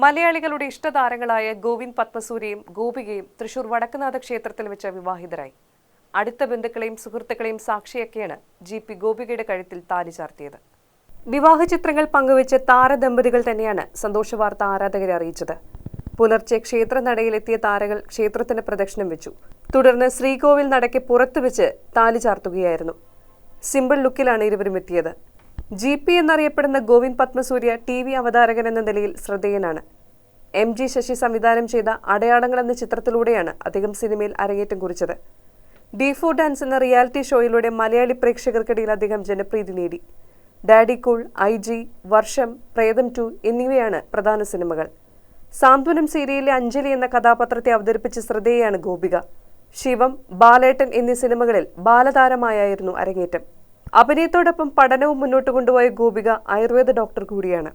മലയാളികളുടെ ഇഷ്ടതാരങ്ങളായ ഗോവിന്ദ് പത്മസൂര്യയും ഗോപികയും തൃശൂർ വടക്കുനാഥ ക്ഷേത്രത്തിൽ വെച്ച് വിവാഹിതരായി. അടുത്ത ബന്ധുക്കളെയും സുഹൃത്തുക്കളെയും സാക്ഷിയൊക്കെയാണ് ജി പി ഗോപികയുടെ കഴുത്തിൽ താലി ചാർത്തിയത്. വിവാഹ ചിത്രങ്ങൾ പങ്കുവെച്ച് താരദമ്പതികൾ തന്നെയാണ് സന്തോഷവാർത്ത ആരാധകരെ അറിയിച്ചത്. പുലർച്ചെ ക്ഷേത്ര നടയിലെത്തിയ താരകൾ ക്ഷേത്രത്തിന് പ്രദക്ഷിണം വെച്ചു. തുടർന്ന് ശ്രീകോവിൽ നടയ്ക്ക് പുറത്തു വെച്ച് താലി ചാർത്തുകയായിരുന്നു. സിമ്പിൾ ലുക്കിലാണ് ഇരുവരും എത്തിയത്. ജി പി എന്നറിയപ്പെടുന്ന ഗോവിന്ദ് പത്മസൂര്യ ടി വി അവതാരകൻ എന്ന നിലയിൽ ശ്രദ്ധേയനാണ്. എം ജി ശശി സംവിധാനം ചെയ്ത അടയാളങ്ങൾ എന്ന ചിത്രത്തിലൂടെയാണ് അദ്ദേഹം സിനിമയിൽ അരങ്ങേറ്റം കുറിച്ചത്. ഡി ഫോർ ഡാൻസ് എന്ന റിയാലിറ്റി ഷോയിലൂടെ മലയാളി പ്രേക്ഷകർക്കിടയിൽ അദ്ദേഹം ജനപ്രീതി നേടി. ഡാഡി കൂൾ ഐ ജി വർഷം പ്രേതം ടു എന്നിവയാണ് പ്രധാന സിനിമകൾ. സാന്ത്വനം സീരിയലിലെ അഞ്ജലി എന്ന കഥാപാത്രത്തെ അവതരിപ്പിച്ച ശ്രദ്ധേയാണ് ഗോപിക. ശിവം ബാലേട്ടൻ എന്നീ സിനിമകളിൽ ബാലതാരമായായിരുന്നു അരങ്ങേറ്റം. അഭിനയത്തോടൊപ്പം പഠനവും മുന്നോട്ട് കൊണ്ടുപോയ ഗോപിക ആയുർവേദ ഡോക്ടർ കൂടിയാണ്.